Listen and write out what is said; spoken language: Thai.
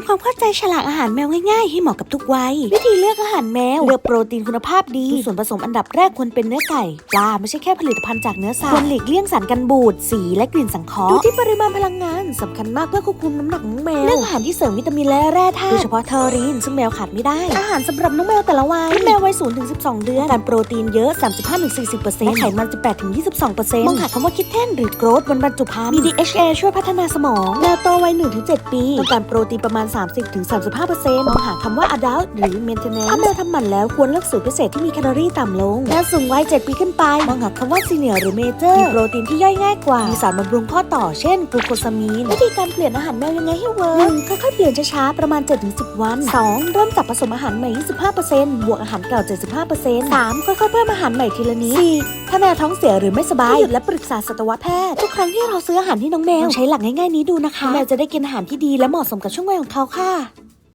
ำความเข้าใจฉลากอาหารแมวง่ายๆ ให้เหมาะกับทุกวัย วิธีเลือกอาหารแมว เลือกโปรตีนคุณภาพดีส่วนผสมอันดับแรกควรเป็นเนื้อไก่ปลาไม่ใช่แค่ผลิตภัณฑ์จากเนื้อสัตว์ควรหลีกเลี่ยงสารกันบูดสีและกลิ่นสังเคราะห์ดูที่ปริมาณพลังงานสำคัญมากเพื่อควบคุมน้ำหนักของแมวเลือกอาหารที่เสริมวิตามินและแร่ธาตุโดยเฉพาะเทอรีนซึ่งแมวขาดไม่ได้ อาหารสำหรับน้องแมวแต่ละวัยแมววัย0ถึง12เดือนการโปรตีนเยอะ 35-40%และไขมัน 18-22%มองหาคำว่าคิดเทนหรือโกรทบนบรรจุภัณฑ์มี DHA ช่วยพัฒนาสมองแมวโตวัย1-7 ปีต้องการโปรตีนประมาณ30-35%มองหาคำว่า adult หรือ maintenance ถ้าแมวทำหมันแล้วควรเลือกสูตรพิเศษที่มีแคลอรี่ต่ำลงแมวสูงวัย7ปีขึ้นไป มองหาคำว่า senior หรือ major มีโปรตีนที่ย่อยง่ายกว่า มีสารบำรุงข้อต่อเช่นกลูโคซามีนวิธีการเปลี่ยนอาหารแมวยังไงให้เวิร์กหนึ่งค่อยๆเปลี่ยนช้าๆประมาณ 7-10 วัน 2. เริ่มจากผสมอาหารใหม่ 25%บวกอาหารเก่า 75% 3. ค่อยๆเพิ่มอาหารใหม่ทีละนิด 4. ถ้าแมวท้องเสียหรือไม่สบายให้หยุดและปรึกษาสัตวแพทย์ทุกครั้งที่เราซื้ออาหารให้น้องแมวลองใช้หลักง่ายๆนี้ดูนะคะแมวจะได้กินอาหารที่ดีและเหมาะสมกับช่วงวัยของเขาค่ะ